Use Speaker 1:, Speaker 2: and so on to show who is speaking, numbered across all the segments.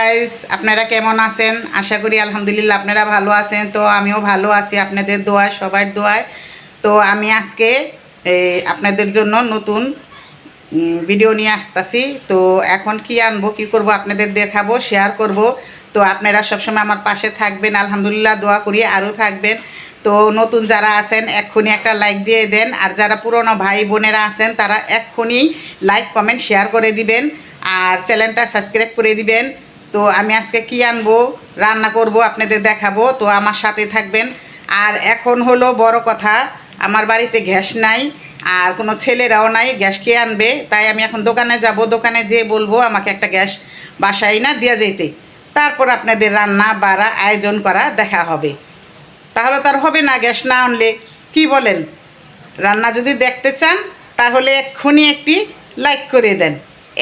Speaker 1: Guys আপনারা কেমন আছেন? আশা করি আলহামদুলিল্লাহ আপনারা ভালো আছেন। তো আমিও ভালো আছি আপনাদের দোয়ায়, সবার দোয়ায়। তো আমি আজকে আপনাদের জন্য নতুন ভিডিও নিয়ে আসতেছি। তো এখন কি আনব, কি করব আপনাদের দেখাবো শেয়ার করব। তো আপনারা সবসময় আমার পাশে থাকবেন। আলহামদুলিল্লাহ দোয়া করি, আরও থাকবেন। তো নতুন যারা আছেন, এক্ষুনি একটা লাইক দিয়ে দেন। আর যারা পুরনো ভাই বোনেরা আছেন, তারা এক্ষুনি লাইক কমেন্ট শেয়ার করে দিবেন। আর চ্যানেলটা সাবস্ক্রাইব করে দিবেন। তো আমি আজকে কি আনব? রান্না করব, আপনাদের দেখাবো। তো আমার সাথে থাকবেন। আর এখন হলো বড় কথা, আমার বাড়িতে গ্যাস নাই, আর কোনো ছেলেরাও নাই, গ্যাস কে আনবে? তাই আমি এখন দোকানে যাব। দোকানে যেয়ে বলব, আমাকে একটা গ্যাস বাসায় না দিয়ে যেতে তারপর আপনাদের রান্না, বাড়া, আয়োজন করা দেখা হবে। তাহলে তার হবে না গ্যাস না আনলে। কি বলেন? রান্না যদি দেখতে চান, তাহলে এক্ষুনি একটি লাইক করে দেন।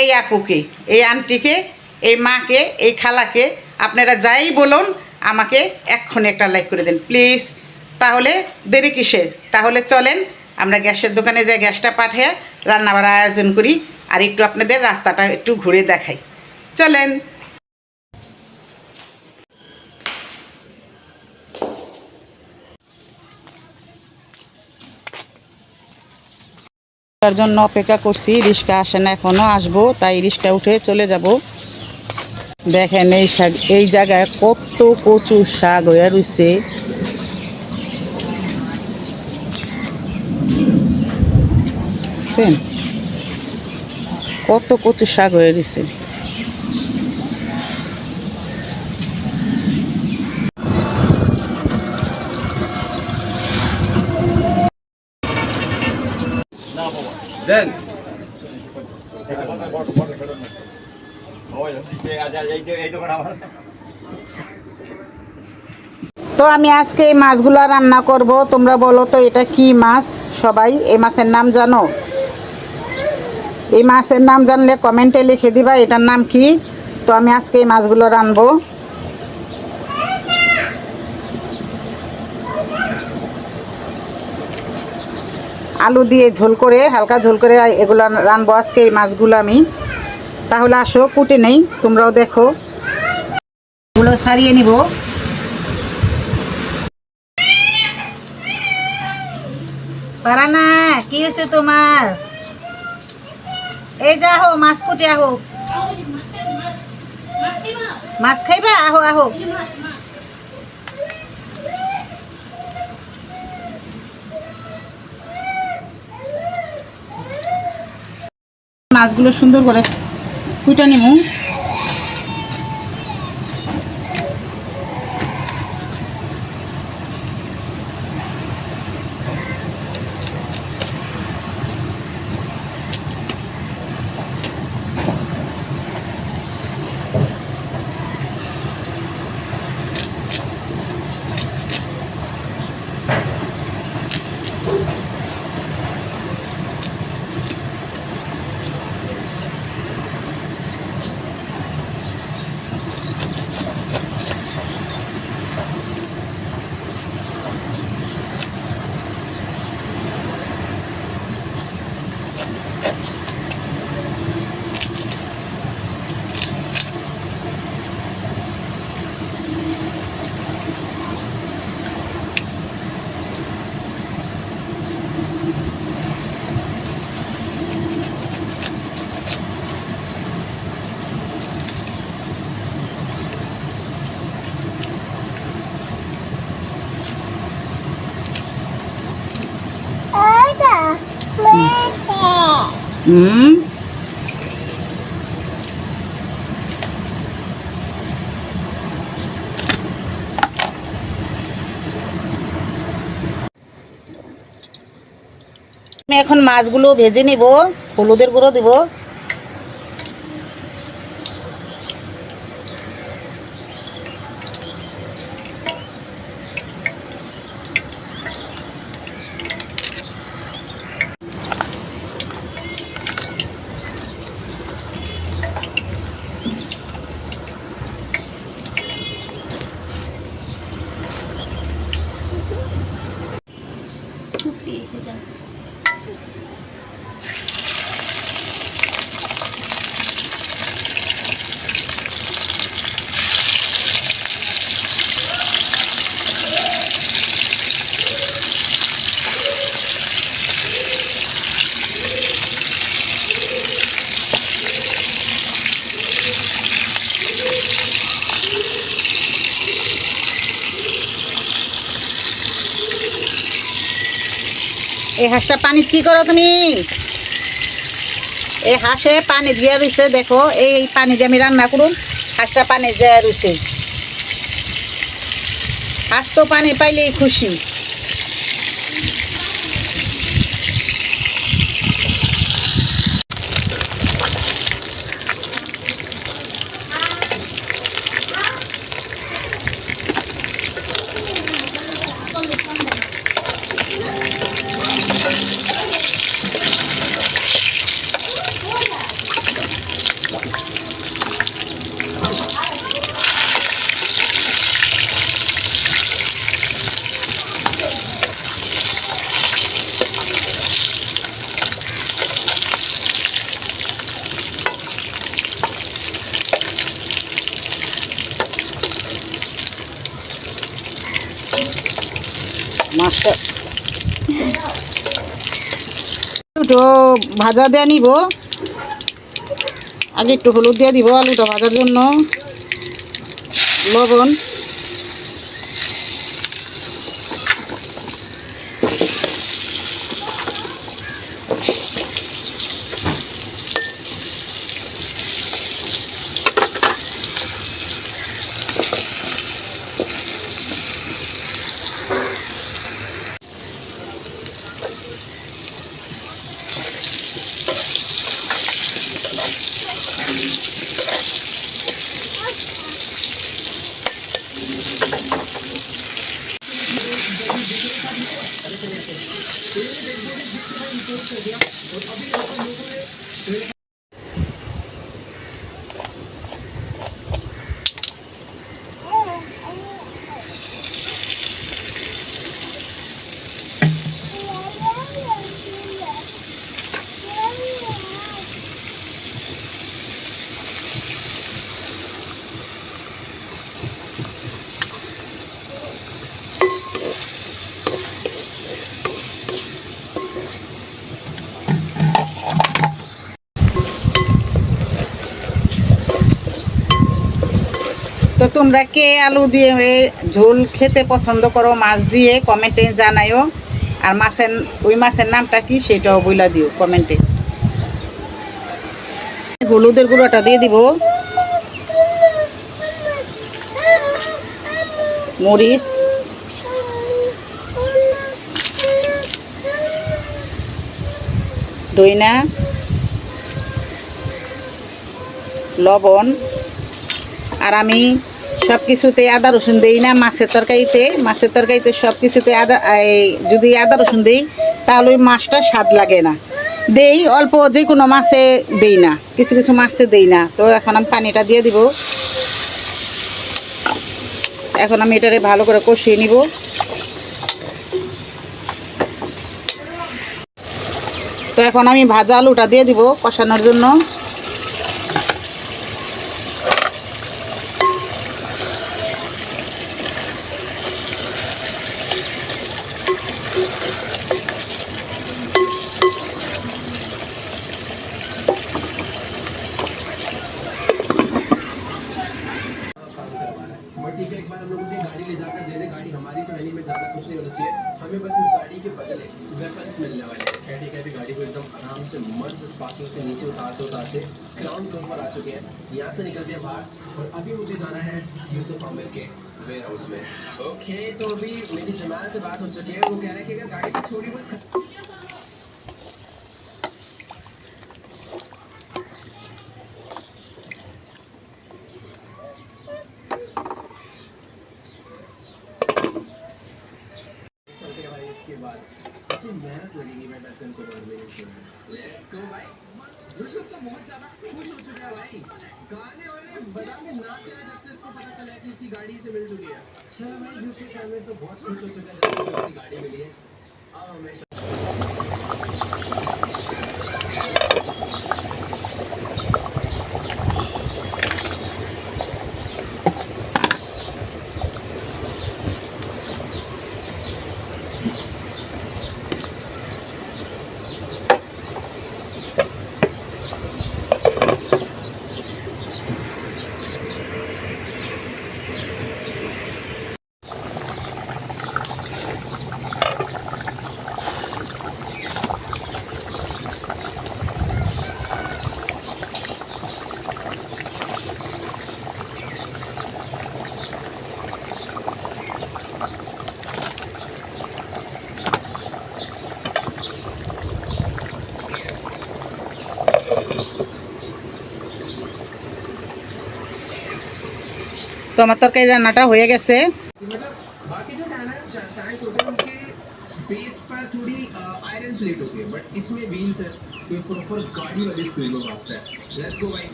Speaker 1: এই আপুকে, এই আন্টিকে এই মাকে, এই খালাকে আপনারা যাই বলুন, আমাকে এক্ষুনি একটা লাইক করে দেন প্লিজ তাহলে দেরি কিসের? তাহলে চলেন, আমরা গ্যাসের দোকানে যাই, গ্যাসটা পাঠিয়ে রান্না বাড়ার আয়োজন করি, আর একটু আপনাদের রাস্তাটা একটু ঘুরে দেখাই। চলেন। জন্য অপেক্ষা করছি রিক্সা আসে না এখনও, আসব, তাই রিক্সা উঠে চলে যাব। দেখেন এই শাক, এই জায়গায় কত কচু শাক হয়ে রয়েছে কত কচু শাক হয়ে রয়েছে
Speaker 2: দেন।
Speaker 1: তো আমি আজকে এই মাছগুলো রান্না করব। তোমরা বলো তো, এটা কি মাছ? সবাই, এই মাছের নাম জানো? এই মাছের নাম জানলে কমেন্টে লিখে দিবা, এটার নাম কি? তো আমি আজকে এই মাছগুলো রানবো। আলু দিয়ে ঝোল করে, হালকা ঝোল করে এগুলো রানবো আজকে এই মাছগুলো আমি। তাহলে আসো, কুটে নেই, তোমরাও দেখো। এগুলো সারিয়ে নিব। পারা না, কি হয়েছে তোমার? এই যা মাছ কুটে আহো। মাছ খাইবা? আহো আহো। মাছগুলো সুন্দর করে কুইটা নিমু। হুম আমি এখন মাছগুলো ভেজে নিব হলুদের গুঁড়ো দিব। এই হাঁসটা পানি কি করো তুমি? এই হাঁসে পানি দিয়ে রয়েছে দেখো, এই পানি দিয়ে আমি রান্না করুন হাঁসটা পানি দিয়ে রয়েছে হাঁস তো পানি পাইলেই খুশি। একটু ভাজা দিয়ে নিব। আগে একটু হলুদ দিয়ে দিব আলুটা ভাজার জন্য। লবণ। हो गया और अभी अपन लोगों ने তোমরা কে আলু দিয়ে ঝোল খেতে পছন্দ করো, মাছ দিয়ে কমেন্টে জানাইও আর মাছের, ওই মাছের নামটা কি সেটাও বইলা দিও কমেন্টে হলুদের গুঁড়োটা দিয়ে দিব। মরিচ। দইনা। লবণ। আর আমি সব কিছুতে আদা রসুন দিই না, মাছের তরকারিতে। মাছের তরকারিতে সব কিছুতে আদা যদি আদা রসুন দিই, তাহলে ওই মাছটা স্বাদ লাগে না। দেই, অল্প যে কোনো মাছে দেই না, কিছু কিছু মাছে দেই না। তো এখন আমি পানিটা দিয়ে দিব। এখন আমি এটারে ভালো করে কষিয়ে নিব। তো এখন আমি ভাজা আলুটা দিয়ে দিব কষানোর জন্য।
Speaker 3: एक बार हम लोग उसे गाड़ी ले जाकर दे दें। गाड़ी हमारी तो में ज़्यादा कुछ नहीं होना चाहिए। हमें बस इस गाड़ी के बदले वेपन्स मिलने वाले हैं। कहते कहते गाड़ी को एकदम आराम से मस्त इस पार्किंग से नीचे उतारते उतारते ग्राउंड फ्लोर पर आ चुके हैं। यहाँ से निकल हैं बाहर और अभी मुझे जाना है यूसुफ आमिर के वेयर हाउस में। ओके तो अभी मेरी जमाल से बात हो चुकी है। वो कह रहे हैं कि अगर गाड़ी थोड़ी बहुत ख- चलते हैं भाई इसके बाद काफ़ी मेहनत लगेगी मैं ढक्कन को भरने के लिए लेट्स गो भाई यूसुफ तो बहुत ज़्यादा खुश हो चुका है भाई गाने वाले बादाम में नाच रहा है जब से इसको पता चला है कि इसकी गाड़ी से मिल चुकी है। अच्छा मैं यूसी फैमिली तो बहुत खुश हो चुका है गाड़ी मिली है। अब हमेशा।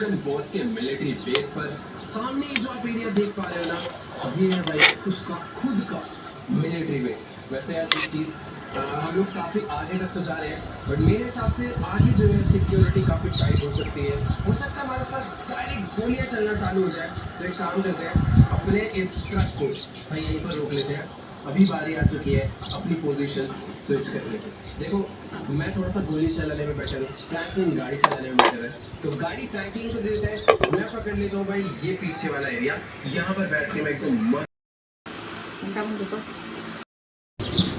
Speaker 3: गन बॉस के मिलिट्री बेस पर सामने जो आप एरिया देख पा रहे हो ना अभी है भाई उसका खुद का मिलिट्री बेस वैसे यार एक चीज़ अ, हम लोग काफ़ी आगे तक तो जा रहे हैं बट मेरे हिसाब से आगे जो है सिक्योरिटी काफ़ी टाइट हो सकती है। हो सकता है हमारे पास डायरेक्ट गोलियाँ चलना चालू हो जाए। तो एक काम करते हैं, अपने इस ट्रक को भाई यहीं पर रोक लेते हैं। अभी बारी आ चुकी है अपनी पोजीशन स्विच करने की। देखो, मैं थोड़ा सा गोली चलाने में बेटर हूँ फ्रैंकलिन गाड़ी चलाने में बेटर है। तो गाड़ी फ्रैंकलिन को दे देते हैं, मैं पकड़ लेता हूँ भाई ये पीछे वाला एरिया यहाँ पर बैठ के मैं एकदम मस्त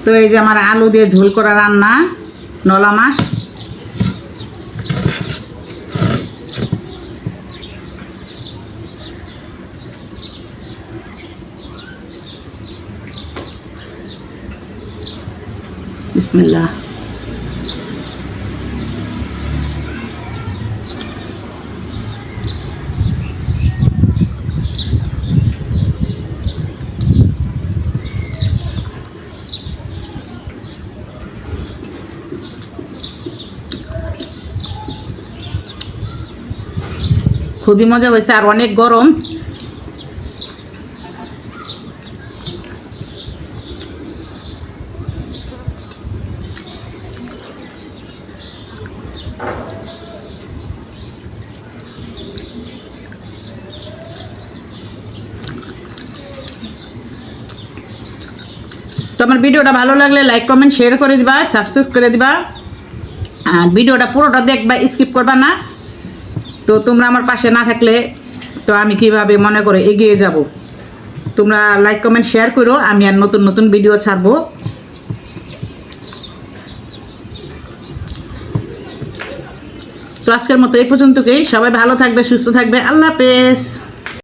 Speaker 1: তো এই যে আমার আলু দিয়ে ঝোল করা রান্না নলা মাছ। বিসমিল্লাহ। খুবই মজা হয়েছে, আর অনেক গরম। তো আমার ভিডিওটা ভালো লাগলে লাইক কমেন্ট শেয়ার করে দিবা সাবস্ক্রাইব করে দিবা। আর ভিডিওটা পুরোটা দেখবা স্কিপ করবা না। তো তোমরা আমার পাশে না থাকলে তো আমি কীভাবে মনে করে এগিয়ে যাব? তোমরা লাইক কমেন্ট শেয়ার করো, আমি আর নতুন নতুন ভিডিও ছাড়বো। তো আজকের মতো এই পর্যন্তকেই। সবাই ভালো থাকবে, সুস্থ থাকবে। আল্লাহ হাফেজ।